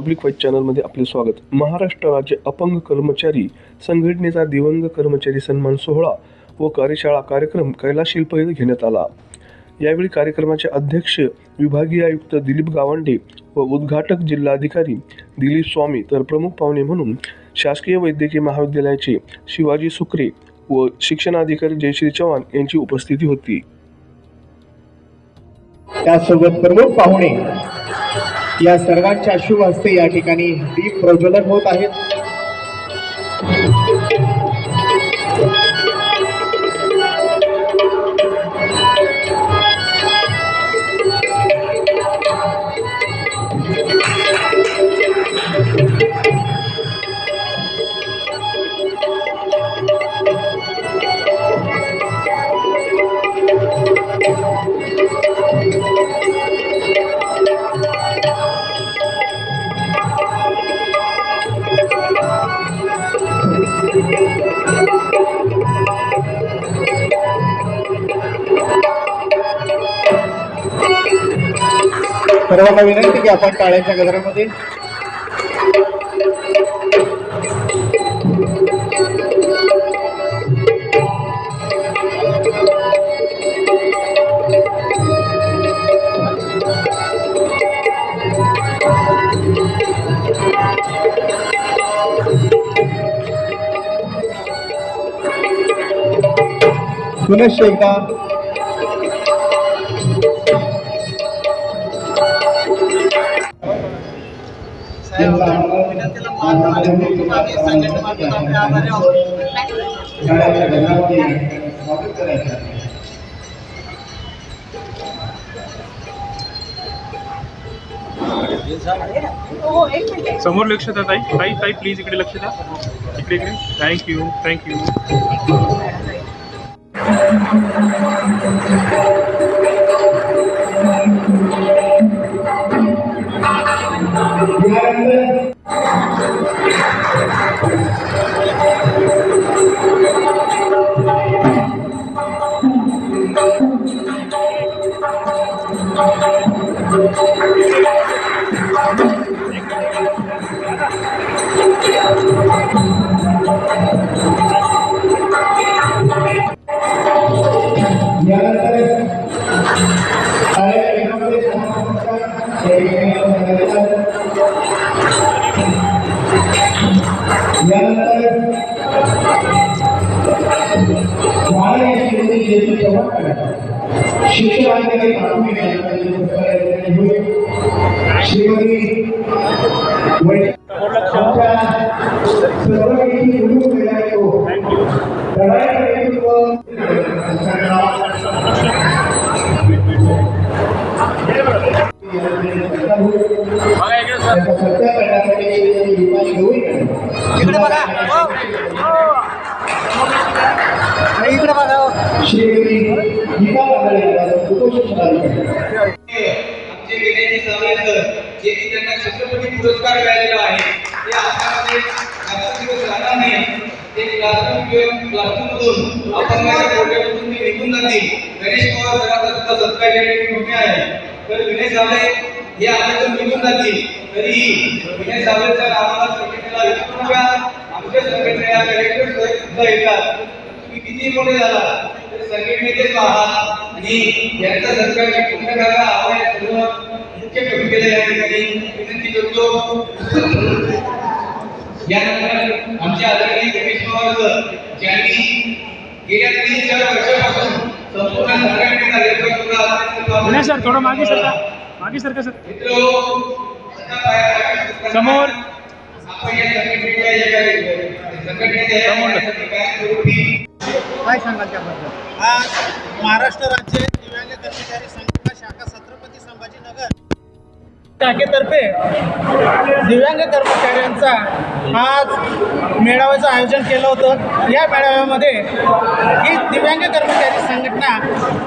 Public wise चॅनलमध्ये आपले स्वागत. महाराष्ट्र राज्य अपंग कर्मचारी संघटनेचा दिवंग कर्मचारी सन्मान सोहळा व कार्यशाळा कार्यक्रम कैलास शिल्प येथे घेण्यात आला. यावेळी कार्यक्रमाचे अध्यक्ष विभागीय आयुक्त दिलीप गावंडे व उद्घाटक जिल्हाधिकारी दिलीप स्वामी तर प्रमुख पाहुणे म्हणून शासकीय वैद्यकीय महाविद्यालयाचे शिवाजी सुकरे व शिक्षणाधिकारी जयश्री चव्हाण यांची उपस्थिती होती. त्यासोबत प्रमुख पाहुणे या सर्वांच्या शुभ हस्ते या ठिकाणी दीप प्रज्वलन होत आहेत. सर्वांना विनंती की आपण टाळ्यांच्या गजरामध्ये पुनश्च एकदा समोर लक्ष द्या ताई. ताई ताई प्लीज इकडे लक्ष द्या. इकडे इकडे. थँक्यू थँक्यू शिक्षणाधिकारी प्राथमिक शाळेमध्ये पुरस्कार या ठिकाणी होईल. श्रीमती वै- आमच्या सर्व काही निवडून गेला तो लढाई नेतृत्व इकडे बघा इकडे बघा श्रीमती गीता मंडळे कुपोषण आमचे विनयजी सावळेकर जे की त्यांना छत्रपती पुरस्कार मिळालेला आहे ते आपल्यामध्ये जास्त दिवस राहणार नाही. ते क्लासरूम किंवा क्लासरूममधून अपंगाच्या कोट्यामधून ते निघून जातील. गणेश पवार सरांचा सुद्धा सत्कार या ठिकाणी मोठे आहे. तर विनय सावळे हे आपल्यातून निघून जातील. तरीही विनय सावळे सर आम्हाला संघटनेला विचारू नका आमच्या संघटनेला कलेक्टर सुद्धा येतात. किती मोठे झाला? तर संघटनेचेच आहात आणि यांचा सत्कार मी पूर्ण करायला आहे. सर्व मुख्य कमिटीला या ठिकाणी विनंती करतो यानंतर आमचे आदरणीय गणेश पवार ज्यांनी गेल्या तीन चार वर्षापासून संपूर्ण. विनय सर थोडं मागे सरका. मागे सरका सर. मित्र समोर. आपण या संघटनेच्या संघटनेच्या काय सांगाल त्याबद्दल? आज महाराष्ट्र राज्य दिव्यांग कर्मचारी संघटना शाखा छत्रपती संभाजीनगर. शाखेतर्फे दिव्यांग कर्मचाऱ्यांचा आज मेळाव्याचं आयोजन केलं होतं. या मेळाव्यामध्ये ही दिव्यांग कर्मचारी संघटना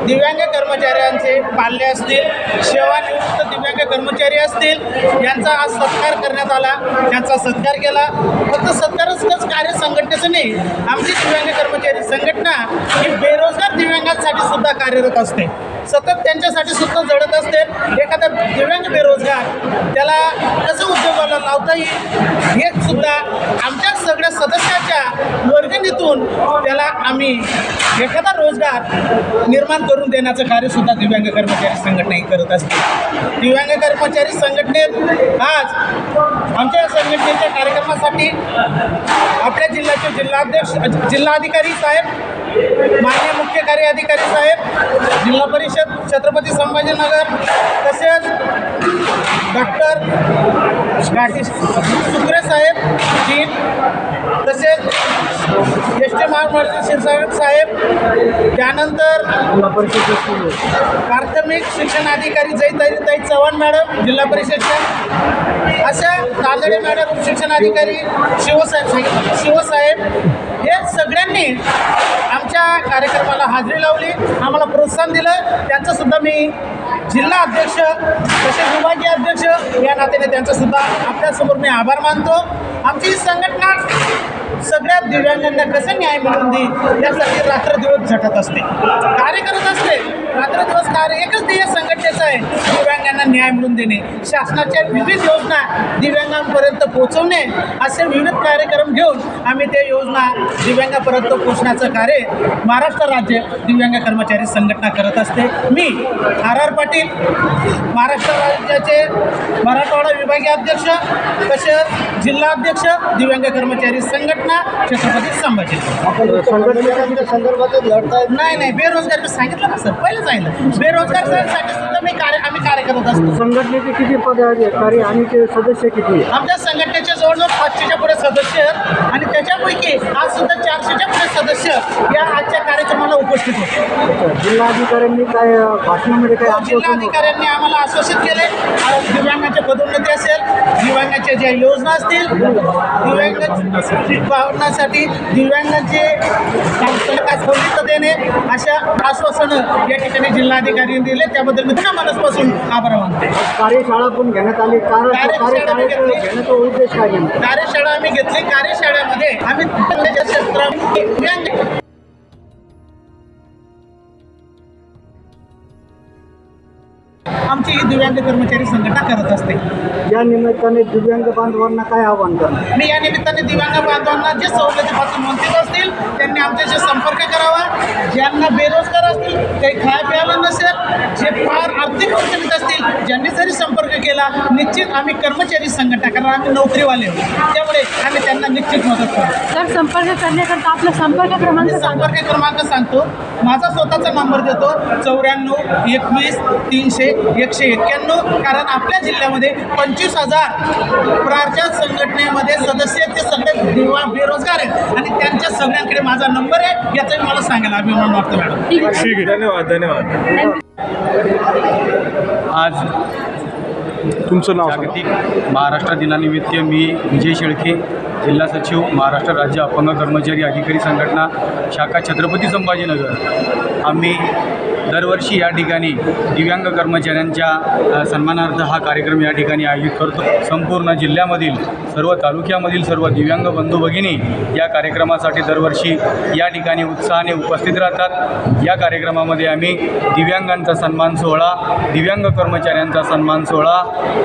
दिव्यांग कर्मचाऱ्यांचे पाल्य असतील सेवानिवृत्त दिव्यांग कर्मचारी असतील यांचा आज सत्कार करण्यात आला. त्यांचा सत्कार केला. फक्त सत्कारच कार्य संघटनेचं नाही आमची दिव्यांग त्यांच्यासाठी सुद्धा कार्यरत असते. सतत त्यांच्यासाठी सुद्धा जडत असते. एखादा दिव्यांग बेरोजगार त्याला कसं उद्योगाला लावता येईल? हे सुद्धा आमच्या सगळ्या सदस्याच्या आम्ही एखादा रोजगार निर्माण करून देण्याचं कार्यसुद्धा दिव्यांग कर्मचारी संघटनाही करत असते. दिव्यांग कर्मचारी संघटनेत आज आमच्या संघटनेच्या कार्यक्रमासाठी आपल्या जिल्ह्याचे जिल्हाध्यक्ष जिल्हाधिकारी साहेब माननीय मुख्य कार्य अधिकारी साहेब जिल्हा परिषद छत्रपती संभाजीनगर तसेच डॉक्टर सुत्रे साहेब जी तसेच एस टी महामंडळ क्षीरसागर साहेब त्यानंतर प्राथमिक शिक्षण अधिकारी जयताई ताई चव्हाण मॅडम जिल्हा परिषदच्या अशा तांदळे मॅडम शिक्षण अधिकारी शिवसाहेब शिवसाहेब हे सगळ्यांनी आमच्या कार्यक्रमाला हाजरी लावली आम्हाला प्रोत्साहन दिलं. त्यांचं सुद्धा मी जिल्हा अध्यक्ष तसेच विभागीय अध्यक्ष या नात्याने त्यांचा सुद्धा आपल्यासमोर मी आभार मानतो. आमची संघटना सगळ्या दिव्यांगांना कसं न्याय मिळवून देईल? यासाठी रात्रदिवस झटत असते. कार्य करत असते रात्रदिवस कार्य एकच ध्येय संघटनेचं आहे. दिव्यांगांना न्याय मिळवून देणे. शासनाच्या विविध योजना दिव्यांगांपर्यंत पोहोचवणे असे विविध कार्यक्रम घेऊन आम्ही त्या योजना दिव्यांगापर्यंत पोहोचण्याचं कार्य महाराष्ट्र राज्य दिव्यांग कर्मचारी संघटना करत असते. मी आर आर पाटील महाराष्ट्र राज्याचे मराठवाडा विभागीय अध्यक्ष तसेच जिल्हा अध्यक्ष दिव्यांग कर्मचारी संघटना छत्रपती संभाजी. नाही नाही बेरोजगार सांगितलं ना सर पहिलं सांगितलं. बेरोजगारांसाठी सुद्धा मी कार्य आम्ही कार्य करत असतो. संघटनेचे किती पदाधिकारी आणि ते सदस्य किती? आमच्या संघटनेचे जवळजवळ पाचशेच्या पुढे सदस्य आहेत. आणि त्याच्यापैकी आज सुद्धा चारशेच्या पुढे सदस्य या आजच्या कार्यक्रमाला उपस्थित होते. जिल्हाधिकाऱ्यांनी काय भाषणामध्ये काय जिल्हाधिकाऱ्यांनी आम्हाला आश्वासित केले. आज दिव्यांगाच्या पदोन्नती असेल दिव्यांगाच्या ज्या योजना असतील दिव्यांग भावनासाठी दिव्यांगाचे देणे अशा आश्वासनं या ठिकाणी जिल्हाधिकाऱ्यांनी दिले. त्याबद्दल मी मनस्पासून आभार मानते. कार्यशाळा पण घेण्यात आली. कारण कार्यशाळा. घेण्याचा उद्देश काय? कार्यशाळा आम्ही घेतली. कार्यशाळेमध्ये आम्ही आमची ही दिव्यांग कर्मचारी संघटना करत असते. या निमित्ताने दिव्यांग बांधवांना काय आवाहन करणार? मी या निमित्ताने दिव्यांग बांधवांना जे सवलतीपासून वंचित असतील त्यांनी आमच्याशी संपर्क करावा. ज्यांना बेरोजगार असतील काही खाया प्यायला नसेल. जे फार आर्थिक अडचणीत असतील ज्यांनी जरी संपर्क केला निश्चित आम्ही कर्मचारी संघटना कारण आम्ही नोकरीवाले आहोत. त्यामुळे आम्ही त्यांना निश्चित मदत करू. तर संपर्क करण्याकरता आपला संपर्क क्रमांक संपर्क क्रमांक सांगतो. माझा स्वतःचा नंबर देतो चौऱ्याण्णव एकवीस तीनशे एकशे एक्क्याण्णव. कारण आपल्या जिल्ह्यामध्ये पंचवीस हजार प्राच्या संघटनेमध्ये सदस्य ते सगळे दिवा बेरोजगार आहेत. आणि त्यांच्या सगळ्यांकडे माझा नंबर आहे याचा मला सांगायला अभिमान वाटतो मॅडम. ठीक आहे. धन्यवाद धन्यवाद. आज तुमचं नाव जागतिक महाराष्ट्र दिनानिमित्त मी विजय शेळके जिल्हा सचिव महाराष्ट्र राज्य अपंग कर्मचारी अधिकारी संघटना शाखा छत्रपती संभाजीनगर. आम्ही दरवर्षी या ठिकाणी दिव्यांग कर्मचाऱ्यांच्या सन्मानार्थ हा कार्यक्रम या ठिकाणी आयोजित करतो. संपूर्ण जिल्ह्यामधील सर्व तालुक्यामधील सर्व दिव्यांग बंधू भगिनी या कार्यक्रमासाठी दरवर्षी या ठिकाणी उत्साहाने उपस्थित राहतात. या कार्यक्रमामध्ये आम्ही दिव्यांगांचा सन्मान सोहळा दिव्यांग कर्मचाऱ्यांचा सन्मान सोहळा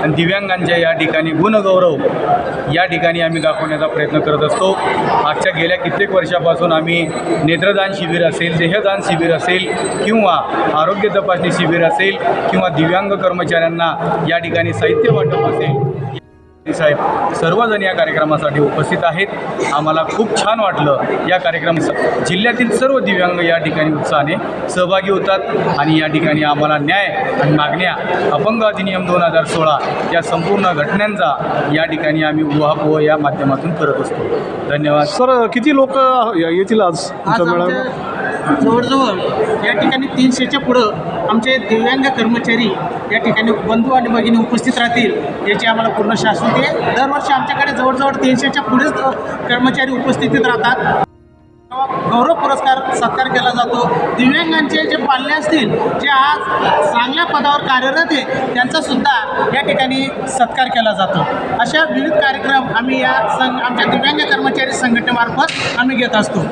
आणि दिव्यांगांच्या या ठिकाणी गुणगौरव या ठिकाणी आम्ही दाखवण्याचा प्रयत्न करत असतो. आजच्या गेल्या कित्येक वर्षापासून आम्ही नेत्रदान शिबिर असेल देहदान शिबिर असेल किंवा आरोग्य तपासणी शिबिर असेल किंवा दिव्यांग कर्मचाऱ्यांना या ठिकाणी साहित्य वाटप असेल. साहेब सर्वजण या कार्यक्रमासाठी उपस्थित आहेत. आम्हाला खूप छान वाटलं या कार्यक्रम जिल्ह्यातील सर्व दिव्यांग या ठिकाणी उत्साहाने सहभागी होतात आणि या ठिकाणी आम्हाला न्याय आणि मागण्या अपंग अधिनियम दोन हजार सोळा या संपूर्ण घटनांचा या ठिकाणी आम्ही उहापोह या माध्यमातून करत असतो. धन्यवाद. सर किती लोक येतील आज जवळजवळ या ठिकाणी तीनशेच्या पुढं आमचे दिव्यांग कर्मचारी या ठिकाणी बंधू आणि भगिनी उपस्थित राहतील याची आम्हाला पूर्ण शाश्वती आहे. दरवर्षी आमच्याकडे जवळजवळ तीनशेच्या पुढेच कर्मचारी उपस्थितीत राहतात. गौरव पुरस्कार सत्कार केला जातो. दिव्यांगांचे जे पाल्य असतील जे आज चांगल्या पदावर कार्यरत आहे त्यांचा सुद्धा या ठिकाणी सत्कार केला जातो. अशा विविध कार्यक्रम आम्ही या संघ आमच्या दिव्यांग कर्मचारी संघटनेमार्फत आम्ही घेत असतो.